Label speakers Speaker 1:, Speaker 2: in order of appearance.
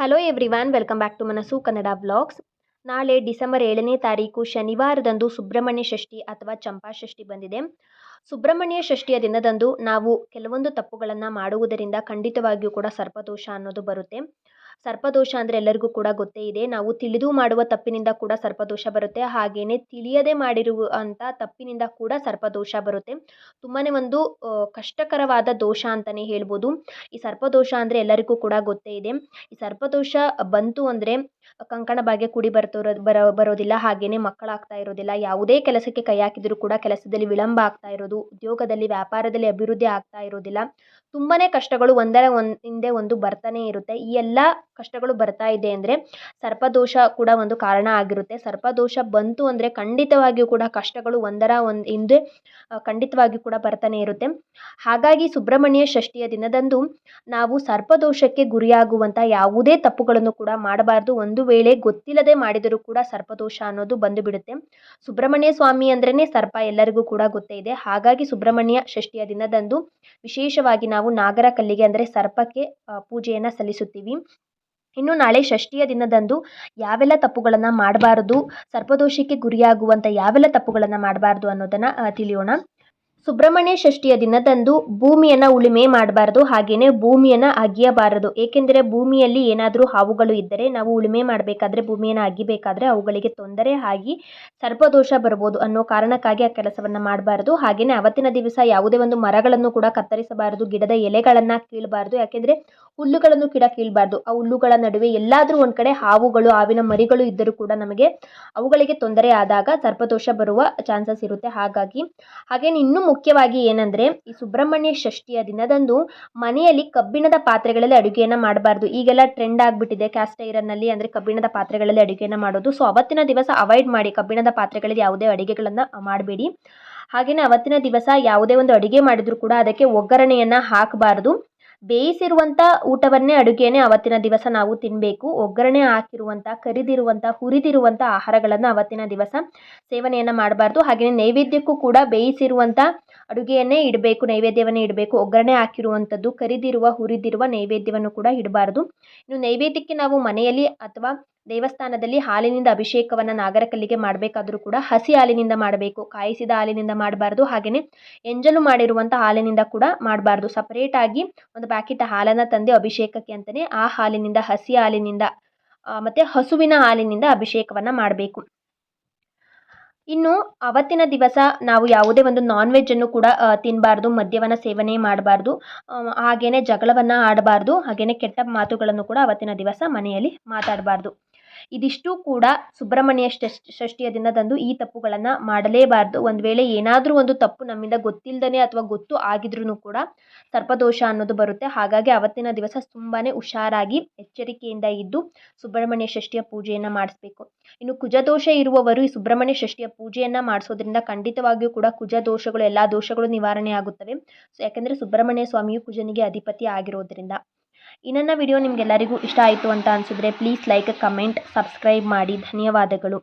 Speaker 1: Hello everyone welcome back to Manasu Kannada blogs ನಾಳೆ December ಏಳನೇ ತಾರೀಕು ಶನಿವಾರದಂದು ಸುಬ್ರಹ್ಮಣ್ಯ ಷಷ್ಠಿ ಅಥವಾ ಚಂಪಾ ಷಷ್ಠಿ ಬಂದಿದೆ. ಸುಬ್ರಹ್ಮಣ್ಯ ಷಷ್ಠಿಯ ದಿನದಂದು ನಾವು ಕೆಲವೊಂದು ತಪ್ಪುಗಳನ್ನು ಮಾಡುವುದರಿಂದ ಖಂಡಿತವಾಗಿಯೂ ಕೂಡ ಸರ್ಪದೋಷ ಅನ್ನೋದು ಬರುತ್ತೆ. ಸರ್ಪದೋಷ ಅಂದರೆ ಎಲ್ಲರಿಗೂ ಕೂಡ ಗೊತ್ತೇ ಇದೆ. ನಾವು ತಿಳಿದು ಮಾಡುವ ತಪ್ಪಿನಿಂದ ಕೂಡ ಸರ್ಪದೋಷ ಬರುತ್ತೆ. ಹಾಗೆಯೇ ತಿಳಿಯದೆ ಮಾಡಿರುವಂಥ ತಪ್ಪಿನಿಂದ ಕೂಡ ಸರ್ಪದೋಷ ಬರುತ್ತೆ. ತುಂಬಾ ಒಂದು ಕಷ್ಟಕರವಾದ ದೋಷ ಅಂತಲೇ ಹೇಳ್ಬೋದು. ಈ ಸರ್ಪದೋಷ ಅಂದರೆ ಎಲ್ಲರಿಗೂ ಕೂಡ ಗೊತ್ತೇ ಇದೆ. ಈ ಸರ್ಪದೋಷ ಬಂತು ಅಂದರೆ ಕಂಕಣ ಭಾಗ್ಯ ಕೂಡಿ ಬರ್ತಿರೋ ಬರ, ಬರೋದಿಲ್ಲ ಹಾಗೆಯೇ ಮಕ್ಕಳಾಗ್ತಾ ಇರೋದಿಲ್ಲ. ಯಾವುದೇ ಕೆಲಸಕ್ಕೆ ಕೈ ಹಾಕಿದರೂ ಕೂಡ ಕೆಲಸದಲ್ಲಿ ವಿಳಂಬ ಆಗ್ತಾ ಇರೋದು, ಉದ್ಯೋಗದಲ್ಲಿ, ವ್ಯಾಪಾರದಲ್ಲಿ ಅಭಿವೃದ್ಧಿ ಆಗ್ತಾ ಇರೋದಿಲ್ಲ. ತುಂಬಾ ಕಷ್ಟಗಳು ಒಂದರ ಒಂದು ಹಿಂದೆ ಒಂದು ಬರ್ತಾನೆ ಇರುತ್ತೆ. ಈ ಎಲ್ಲ ಕಷ್ಟಗಳು ಬರ್ತಾ ಇದೆ ಅಂದರೆ ಸರ್ಪದೋಷ ಕೂಡ ಒಂದು ಕಾರಣ ಆಗಿರುತ್ತೆ. ಸರ್ಪದೋಷ ಬಂತು ಅಂದರೆ ಖಂಡಿತವಾಗಿಯೂ ಕೂಡ ಕಷ್ಟಗಳು ಒಂದರ ಒಂದು ಹಿಂದೆ ಖಂಡಿತವಾಗಿಯೂ ಕೂಡ ಬರ್ತಾನೆ ಇರುತ್ತೆ. ಹಾಗಾಗಿ ಸುಬ್ರಹ್ಮಣ್ಯ ಷಷ್ಠಿಯ ದಿನದಂದು ನಾವು ಸರ್ಪದೋಷಕ್ಕೆ ಗುರಿಯಾಗುವಂಥ ಯಾವುದೇ ತಪ್ಪುಗಳನ್ನು ಕೂಡ ಮಾಡಬಾರ್ದು. ಒಂದು ವೇಳೆ ಗೊತ್ತಿಲ್ಲದೆ ಮಾಡಿದರೂ ಕೂಡ ಸರ್ಪದೋಷ ಅನ್ನೋದು ಬಂದು ಬಿಡುತ್ತೆ ಸುಬ್ರಹ್ಮಣ್ಯ ಸ್ವಾಮಿ ಅಂದ್ರೇ ಸರ್ಪ ಎಲ್ಲರಿಗೂ ಕೂಡ ಗೊತ್ತೇ ಇದೆ. ಹಾಗಾಗಿ ಸುಬ್ರಹ್ಮಣ್ಯ ಷಷ್ಠಿಯ ದಿನದಂದು ವಿಶೇಷವಾಗಿ ನಾವು ನಾಗರ ಕಲ್ಲಿಗೆ ಅಂದರೆ ಸರ್ಪಕ್ಕೆ ಪೂಜೆಯನ್ನು ಸಲ್ಲಿಸುತ್ತೀವಿ. ಇನ್ನು ನಾಳೆ ಷಷ್ಠಿಯ ದಿನದಂದು ಯಾವೆಲ್ಲ ತಪ್ಪುಗಳನ್ನು ಮಾಡಬಾರದು, ಸರ್ಪದೋಷಕ್ಕೆ ಗುರಿಯಾಗುವಂಥ ಯಾವೆಲ್ಲ ತಪ್ಪುಗಳನ್ನು ಮಾಡಬಾರ್ದು ಅನ್ನೋದನ್ನು ತಿಳಿಯೋಣ. ಸುಬ್ರಹ್ಮಣ್ಯ ಷಷ್ಠಿಯ ದಿನದಂದು ಭೂಮಿಯನ್ನು ಉಳುಮೆ ಮಾಡಬಾರ್ದು ಹಾಗೆಯೇ ಭೂಮಿಯನ್ನು ಅಗಿಯಬಾರದು. ಏಕೆಂದರೆ ಭೂಮಿಯಲ್ಲಿ ಏನಾದರೂ ಹಾವುಗಳು ಇದ್ದರೆ ನಾವು ಉಳುಮೆ ಮಾಡಬೇಕಾದ್ರೆ ಭೂಮಿಯನ್ನು ಅಗಿಬೇಕಾದ್ರೆ ಅವುಗಳಿಗೆ ತೊಂದರೆ ಆಗಿ ಸರ್ಪದೋಷ ಬರ್ಬೋದು ಅನ್ನೋ ಕಾರಣಕ್ಕಾಗಿ ಆ ಕೆಲಸವನ್ನು ಮಾಡಬಾರ್ದು. ಹಾಗೆಯೇ ಅವತ್ತಿನ ದಿವಸ ಯಾವುದೇ ಒಂದು ಮರಗಳನ್ನು ಕೂಡ ಕತ್ತರಿಸಬಾರದು, ಗಿಡದ ಎಲೆಗಳನ್ನು ಕೀಳಬಾರ್ದು. ಯಾಕೆಂದರೆ ಹುಲ್ಲುಗಳನ್ನು ಗಿಡ ಕೀಳಬಾರ್ದು. ಆ ಹುಲ್ಲುಗಳ ನಡುವೆ ಎಲ್ಲಾದರೂ ಒಂದು ಕಡೆ ಹಾವುಗಳು, ಹಾವಿನ ಮರಿಗಳು ಇದ್ದರೂ ಕೂಡ ನಮಗೆ ಅವುಗಳಿಗೆ ತೊಂದರೆ ಆದಾಗ ಸರ್ಪದೋಷ ಬರುವ ಚಾನ್ಸಸ್ ಇರುತ್ತೆ. ಹಾಗಾಗಿ ಹಾಗೇನೆ ಇನ್ನೂ ಮುಖ್ಯವಾಗಿ ಏನಂದರೆ, ಈ ಸುಬ್ರಹ್ಮಣ್ಯ ಷಷ್ಠಿಯ ದಿನದಂದು ಮನೆಯಲ್ಲಿ ಕಬ್ಬಿಣದ ಪಾತ್ರೆಗಳಲ್ಲಿ ಅಡುಗೆಯನ್ನು ಮಾಡಬಾರ್ದು. ಈಗೆಲ್ಲ ಟ್ರೆಂಡ್ ಆಗಿಬಿಟ್ಟಿದೆ ಕ್ಯಾಸ್ಟ್ ಐರನ್ನಲ್ಲಿ ಅಂದರೆ ಕಬ್ಬಿಣದ ಪಾತ್ರೆಗಳಲ್ಲಿ ಅಡುಗೆಯನ್ನು ಮಾಡೋದು. ಸೊ ಅವತ್ತಿನ ದಿವಸ ಅವಾಯ್ಡ್ ಮಾಡಿ ಕಬ್ಬಿಣದ ಪಾತ್ರೆಗಳಲ್ಲಿ ಯಾವುದೇ ಅಡುಗೆಗಳನ್ನು ಮಾಡಬೇಡಿ. ಹಾಗೆಯೇ ಅವತ್ತಿನ ದಿವಸ ಯಾವುದೇ ಒಂದು ಅಡುಗೆ ಮಾಡಿದರೂ ಕೂಡ ಅದಕ್ಕೆ ಒಗ್ಗರಣೆಯನ್ನು ಹಾಕಬಾರ್ದು. ಬೇಯಿಸಿರುವಂಥ ಊಟವನ್ನೇ ಅಡುಗೆಯೇ ಅವತ್ತಿನ ದಿವಸ ನಾವು ತಿನ್ನಬೇಕು ಒಗ್ಗರಣೆ ಹಾಕಿರುವಂಥ ಕರಿದಿರುವಂಥ ಹುರಿದಿರುವಂಥ ಆಹಾರಗಳನ್ನು ಅವತ್ತಿನ ದಿವಸ ಸೇವನೆಯನ್ನು ಮಾಡಬಾರ್ದು. ಹಾಗೆಯೇ ನೈವೇದ್ಯಕ್ಕೂ ಕೂಡ ಬೇಯಿಸಿರುವಂಥ ಅಡುಗೆಯನ್ನೇ ಇಡಬೇಕು, ನೈವೇದ್ಯವನ್ನೇ ಇಡಬೇಕು. ಒಗ್ಗರಣೆ ಹಾಕಿರುವಂಥದ್ದು, ಕರಿದಿರುವ, ಹುರಿದಿರುವ ನೈವೇದ್ಯವನ್ನು ಕೂಡ ಇಡಬಾರ್ದು. ಇನ್ನು ನೈವೇದ್ಯಕ್ಕೆ ನಾವು ಮನೆಯಲ್ಲಿ ಅಥವಾ ದೇವಸ್ಥಾನದಲ್ಲಿ ಹಾಲಿನಿಂದ ಅಭಿಷೇಕವನ್ನು ನಾಗರಕಲ್ಲಿಗೆ ಮಾಡಬೇಕಾದ್ರೂ ಕೂಡ ಹಸಿ ಹಾಲಿನಿಂದ ಮಾಡಬೇಕು. ಕಾಯಿಸಿದ ಹಾಲಿನಿಂದ ಮಾಡಬಾರ್ದು. ಹಾಗೆಯೇ ಎಂಜಲು ಮಾಡಿರುವಂಥ ಹಾಲಿನಿಂದ ಕೂಡ ಮಾಡಬಾರ್ದು. ಸಪರೇಟಾಗಿ ಒಂದು ಪ್ಯಾಕೆಟ್ ಹಾಲನ್ನು ತಂದು ಅಭಿಷೇಕಕ್ಕೆ ಅಂತಲೇ ಆ ಹಾಲಿನಿಂದ, ಹಸಿ ಹಾಲಿನಿಂದ ಮತ್ತು ಮತ್ತೆ ಹಸುವಿನ ಹಾಲಿನಿಂದ ಅಭಿಷೇಕವನ್ನು ಮಾಡಬೇಕು. ಇನ್ನು ಅವತ್ತಿನ ದಿವಸ ನಾವು ಯಾವುದೇ ಒಂದು ನಾನ್ ವೆಜ್ಜನ್ನು ಕೂಡ ತಿನ್ನಬಾರ್ದು ಮದ್ಯವನ್ನು ಸೇವನೆ ಮಾಡಬಾರ್ದು ಹಾಗೆಯೇ ಜಗಳವನ್ನು ಆಡಬಾರ್ದು ಹಾಗೆಯೇ ಕೆಟ್ಟ ಮಾತುಗಳನ್ನು ಕೂಡ ಅವತ್ತಿನ ದಿವಸ ಮನೆಯಲ್ಲಿ ಮಾತಾಡಬಾರ್ದು. ಇದಿಷ್ಟು ಕೂಡ ಸುಬ್ರಹ್ಮಣ್ಯ ಷಷ್ ಷಷ್ಠಿಯ ದಿನದಂದು ಈ ತಪ್ಪುಗಳನ್ನು ಮಾಡಲೇಬಾರ್ದು. ಒಂದು ವೇಳೆ ಏನಾದರೂ ಒಂದು ತಪ್ಪು ನಮ್ಮಿಂದ ಗೊತ್ತಿಲ್ಲದೇ ಅಥವಾ ಗೊತ್ತು ಆಗಿದ್ರೂ ಕೂಡ ಸರ್ಪದೋಷ ಅನ್ನೋದು ಬರುತ್ತೆ. ಹಾಗಾಗಿ ಅವತ್ತಿನ ದಿವಸ ತುಂಬಾ ಹುಷಾರಾಗಿ ಎಚ್ಚರಿಕೆಯಿಂದ ಇದ್ದು ಸುಬ್ರಹ್ಮಣ್ಯ ಷಷ್ಠಿಯ ಪೂಜೆಯನ್ನು ಮಾಡಿಸ್ಬೇಕು. ಇನ್ನು ಕುಜದೋಷ ಇರುವವರು ಈ ಸುಬ್ರಹ್ಮಣ್ಯ ಷಷ್ಠಿಯ ಪೂಜೆಯನ್ನು ಮಾಡಿಸೋದ್ರಿಂದ ಖಂಡಿತವಾಗಿಯೂ ಕೂಡ ಕುಜ ದೋಷಗಳು ಎಲ್ಲ ದೋಷಗಳು ನಿವಾರಣೆ ಆಗುತ್ತವೆ. ಸೊ ಯಾಕೆಂದರೆ ಸುಬ್ರಹ್ಮಣ್ಯ ಸ್ವಾಮಿಯು ಕುಜನಿಗೆ ಅಧಿಪತಿ ಆಗಿರೋದ್ರಿಂದ. ಈ ನನ್ನ ವಿಡಿಯೋ ನಿಮಗೆಲ್ಲರಿಗೂ ಇಷ್ಟ ಆಯಿತು ಅಂತ ಅನಿಸಿದ್ರೆ ಪ್ಲೀಸ್ ಲೈಕ್ ಕಮೆಂಟ್ ಸಬ್ಸ್ಕ್ರೈಬ್ ಮಾಡಿ. ಧನ್ಯವಾದಗಳು.